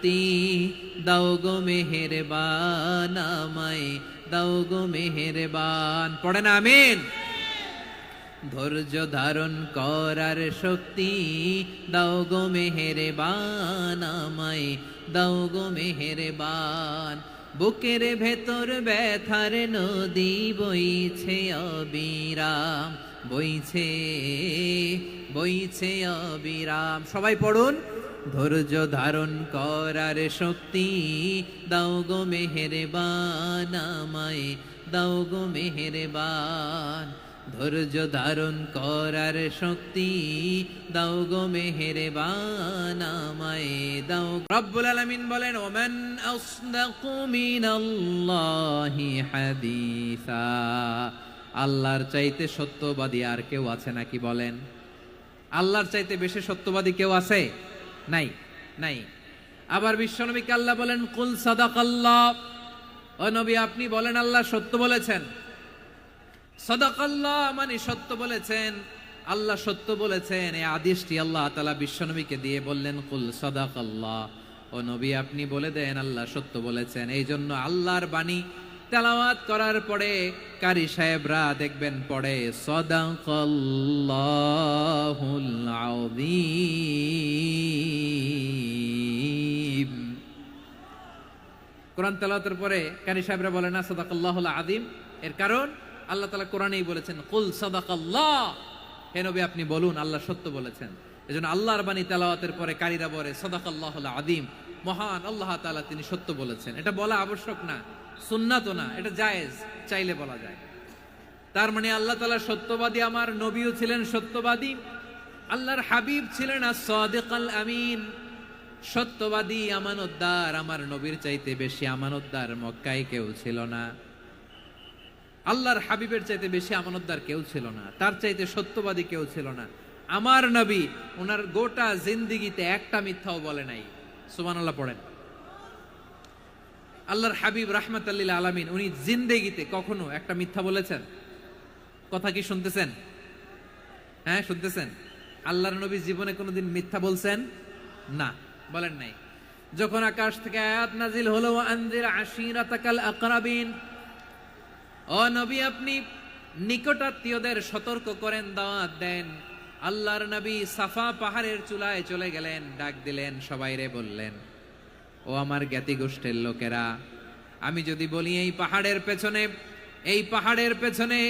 শক্তি দাও গো মেহেরবান আমায়, দাও গো মেহেরবান। পড়েন আমিন? ধৈর্য ধারণ করার শক্তি, দাও গো মেহেরবান আমায়, দাও গো মেহেরবান। বুকের ভেতর ব্যথার নদী বইছে অবিরাম, বইছে বইছে অবিরাম। সবাই পড়ুন। ধৈর্য ধারণ করার শক্তি। দাও গো মেহেরবান আমায়, দাও গো মেহের মেহেরবান। ধৈর্য ধারণ করার শক্তি, দাও গো মেহেরবান আমায়, দাও রব্বুল আলামিন বলেন, ওমান আল্লাহর চাইতে সত্যবাদী আর কেউ আছে নাকি বলেন? আল্লাহর চাইতে বেশি সত্যবাদী কেউ আছে? নাই নাই। আবার বিশ্বনবীকে আল্লাহ বলেন, কুল সাদাকাল্লাহ। ও নবী, আপনি বলেন, আল্লাহ সত্য বলেছেন। সদাকাল্লাহ মানে সত্য বলেছেন, আল্লাহ সত্য বলেছেন। এই আদেশটি আল্লাহ তালা বিশ্বনবীকে দিয়ে বললেন, কুল সদাকাল্লাহ। ও নবী, আপনি বলে দেন, আল্লাহ সত্য বলেছেন। এই জন্য আল্লাহর বাণী তেলাওয়াত করার পরে কারি সাহেবরা দেখবেন পড়ে, সদাকাল্লাহুল কোরআন তেলাওয়াতের পরে কারি সাহেবরা বলে না, সদাকাল্লাহুল আদিম এর কারণ, আল্লাহ তালা কোরআনেই বলেছেন, কুল সদাকাল্লাহ। হে নবী, আপনি বলুন, আল্লাহ সত্য বলেছেন। এই এজন্য আল্লাহর বাণী তেলাওয়াতের পরে কারিরা বলে, সদাকাল্লাহুল আদিম মহান আল্লাহ তাআলা তিনি সত্য বলেছেন। এটা বলা আবশ্যক না। সুন্নাত না, এটা জায়েজ, চাইলে বলা যায়। তার মানে আল্লাহ তাআলা সত্যবাদী, আমার নবীও ছিলেন সত্যবাদী, আল্লাহর হাবিব ছিলেন সাদিকাল আমিন। সত্যবাদী, আমানতদার, আমার নবীর চাইতে বেশি আমানতদার মক্কায় কেউ ছিল না। আল্লাহর হাবিবের চাইতে বেশি আমানতদার কেউ ছিল না, তার চাইতে সত্যবাদী কেউ ছিল না। আমার নবী, ওনার গোটা জিন্দিগিতে একটা মিথ্যাও বলে নাই। সুমান আল্লাহ পড়েন। আল্লাহর হাবিব রাহমাত আল্লিল আলমিন, উনি জিন্দেগিতে কখনো একটা মিথ্যা বলেছেন? কথা কি শুনতেছেন? হ্যাঁ শুনতেছেন? আল্লাহর নবী জীবনে কোনোদিন মিথ্যা বলছেন? না, বলেন নাই। যখন আকাশ থেকে আয়াত নাজিল হলো আনজির আশিরাতাকাল আকরাবিন ও নবী, আপনি নিকটাত্মীয়দের সতর্ক করেন, দাওয়াত দেন। আল্লাহর নবী সাফা পাহাড়ের চুলায় চলে গেলেন, ডাক দিলেন সবাইরে বললেন। ও আমার জ্ঞাতি গোষ্ঠীর লোকেরা, আমি যদি বলি এই পাহাড়ের পেছনে, এই পাহাড়ের পেছনে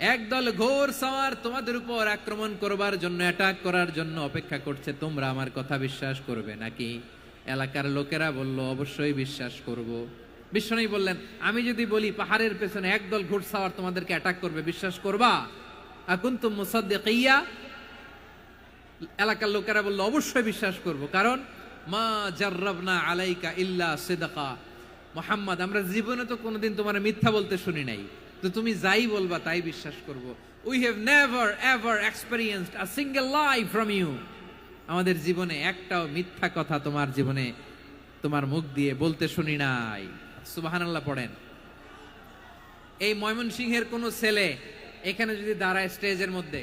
একদল ঘোর সাওয়ার তোমাদের উপর আক্রমণ করবার জন্য অ্যাটাক করার জন্য অপেক্ষা করছে, তোমরা আমার কথা বিশ্বাস করবে নাকি? এলাকার লোকেরা বলল, অবশ্যই বিশ্বাস করব। বিশ্বনবী বললেন, আমি যদি বলি পাহাড়ের পেছনে একদল ঘোড়সাওয়ার তোমাদেরকে অ্যাটাক করবে, বিশ্বাস করবা? এখন তো মুসাদ্দিকিয়া। এলাকার লোকেরা বলল, অবশ্যই বিশ্বাস করব, কারণ মা জার্রাবনা আলাইকা ইল্লা সিদকা। মোহাম্মদ, আমরা জীবনে তো কোনোদিন তোমার মিথ্যা বলতে শুনি নাই। তো তুমি যাই বলবা তাই বিশ্বাস করব। We have never ever experienced a single life from you আমাদের জীবনে একটাও মিথ্যা কথা তোমার জীবনে তোমার মুখ দিয়ে বলতে শুনি নাই। সুবাহানাল্লাহ পড়েন। এই ময়মনসিংহের কোনো ছেলে এখানে যদি দাঁড়ায় স্টেজের মধ্যে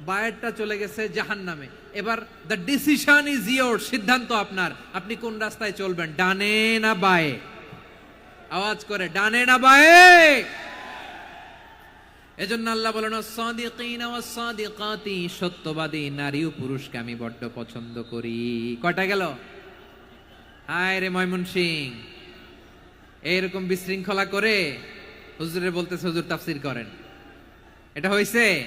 বায়েরটা চলে গেছে জাহান্নামে। এবার দ্য ডিসিশন ইজ ইয়োর সিদ্ধান্ত আপনার। আপনি কোন রাস্তায় চলবেন? ডানে না বায়ে? আওয়াজ করে, ডানে না বায়ে? এজন্য আল্লাহ বলেন সাদিকিনা ওয়াস সাদিকাতি সত্যবাদী নারী ও পুরুষকে আমি বড্ড পছন্দ করি। কয়টা গেল? হায় রে ময়মন সিং এইরকম বিশৃঙ্খলা করে হুজুরে বলতেছে, হুজুর তাফসির করেন। এটা হয়েছে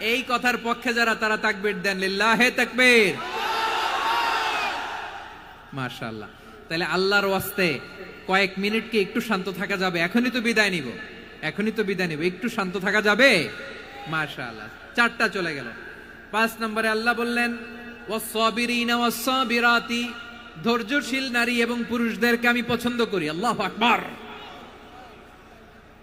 এই কথার পক্ষে যারা, তারা তাকবির দেন। লিল্লাহে তাকবীর। মাশাআল্লাহ। তাহলে আল্লাহর ওয়াস্তে কয়েক মিনিট কি একটু শান্ত থাকা যাবে? এখনই তো বিদায় নিব। এখনই তো বিদায় নিব। একটু শান্ত থাকা যাবে? মাশাআল্লাহ। চারটা চলে গেল। পাঁচ নম্বরে আল্লাহ বললেন, ওয়াসসাবিরিনা ওয়াসসাবিরাতি, ধৈর্যশীল নারী এবং পুরুষদেরকে আমি পছন্দ করি। আল্লাহু আকবার।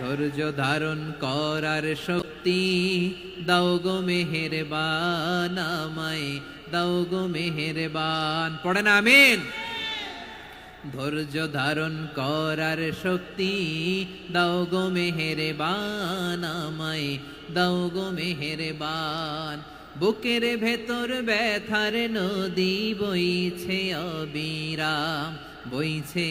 ধৈর্য ধারণ করার শক্তি। দাও গো মেহেরবান আমায়, দাও গো মেহেরবান। পড়েন আমিন। ধৈর্য ধারণ করার শক্তি। দাও গো মেহেরবান আমায়, দাও গো মেহেরবান। বুকের ভেতর ব্যথার নদী বইছে অবিরাম, বইছে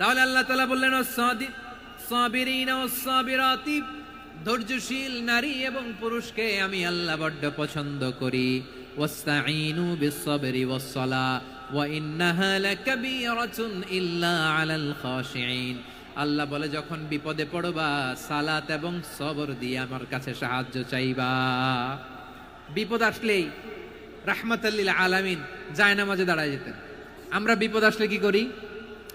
তাহলে আল্লাহ তালা বললেন ধৈর্যশীল নারী এবং পুরুষকে আমি আল্লাহ বড্ড পছন্দ করি। ওয়াস্তাঈনু বিসসাবরি ওয়াসসালা, ওয়া ইন্নাহা লাকাবীরাতুন ইল্লা আলাল খাশিঈন। আল্লাহ বলে, যখন বিপদে পড়বা, সালাত এবং সবর দিয়ে আমার কাছে সাহায্য চাইবা। বিপদ আসলেই রাহমাতাল্লিল আলামিন যায় নামাজে দাঁড়ায় যেতেন। আমরা বিপদ আসলে কি করি?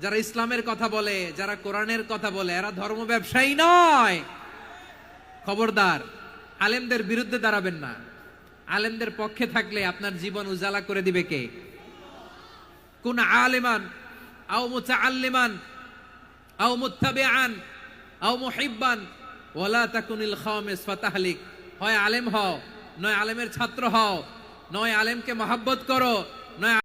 যারা ইসলামের কথা বলে, যারা কোরআনের কথা বলে, এরা ধর্ম ব্যবসায়ী নয়। খবরদার, আলেমদের বিরুদ্ধে দাঁড়াবেন না। আলেমদের পক্ষে থাকলে আপনার জীবন উজালা করে দিবে কে? কোন আলেমান, আও হয় আলেম হও, নয় আলেমের ছাত্র হও, নয় আলেমকে মহাব্বত করো, নয়